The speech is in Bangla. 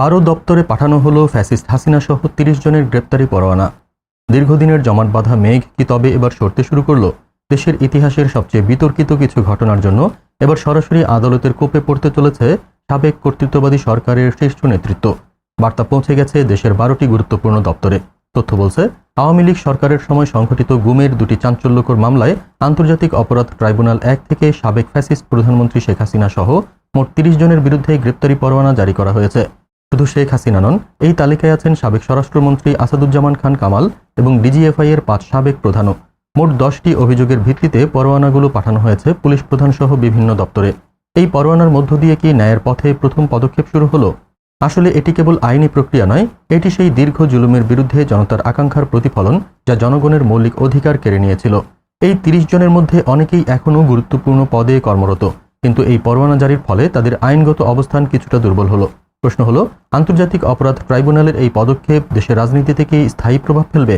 বারো দপ্তরে পাঠানো হলো ফ্যাসিস্ট হাসিনা সহ তিরিশ জনের গ্রেপ্তারি পরোয়ানা। দীর্ঘদিনের জমাট বাঁধা মেঘ কি তবে এবার সরতে শুরু করল? দেশের ইতিহাসের সবচেয়ে বিতর্কিত কিছু ঘটনার জন্য এবার সরাসরি আদালতের কোপে পড়তে চলেছে সাবেক কর্তৃত্ববাদী সরকারের শীর্ষ নেতৃত্ব। বার্তা পৌঁছে গেছে দেশের বারোটি গুরুত্বপূর্ণ দপ্তরে। তথ্য বলছে, আওয়ামী লীগ সরকারের সময় সংঘটিত গুমের দুটি চাঞ্চল্যকর মামলায় আন্তর্জাতিক অপরাধ ট্রাইব্যুনাল এক থেকে সাবেক ফ্যাসিস্ট প্রধানমন্ত্রী শেখ হাসিনা সহ মোট তিরিশ জনের বিরুদ্ধে গ্রেপ্তারি পরোয়ানা জারি করা হয়েছে। শুধু শেখ হাসিনা নন, এই তালিকায় আছেন সাবেক স্বরাষ্ট্রমন্ত্রী আসাদুজ্জামান খান কামাল এবং ডিজিএফআই এর পাঁচ সাবেক প্রধানও। মোট দশটি অভিযোগের ভিত্তিতে পরোয়ানাগুলো পাঠানো হয়েছে পুলিশ প্রধান সহ বিভিন্ন দপ্তরে। এই পরোয়ানার মধ্য দিয়ে কি ন্যায়ের পথে প্রথম পদক্ষেপ শুরু হলো? আসলে এটি কেবল আইনি প্রক্রিয়া নয়, এটি সেই দীর্ঘ জুলুমের বিরুদ্ধে জনতার আকাঙ্ক্ষার প্রতিফলন যা জনগণের মৌলিক অধিকার কেড়ে নিয়েছিল। এই তিরিশ জনের মধ্যে অনেকেই এখনও গুরুত্বপূর্ণ পদে কর্মরত, কিন্তু এই পরোয়ানা জারির ফলে তাদের আইনগত অবস্থান কিছুটা দুর্বল হলো। প্রশ্ন হলো আন্তর্জাতিক অপরাধ ট্রাইব্যুনালের এই পদক্ষেপ দেশের রাজনীতি থেকে স্থায়ী প্রভাব ফেলবে?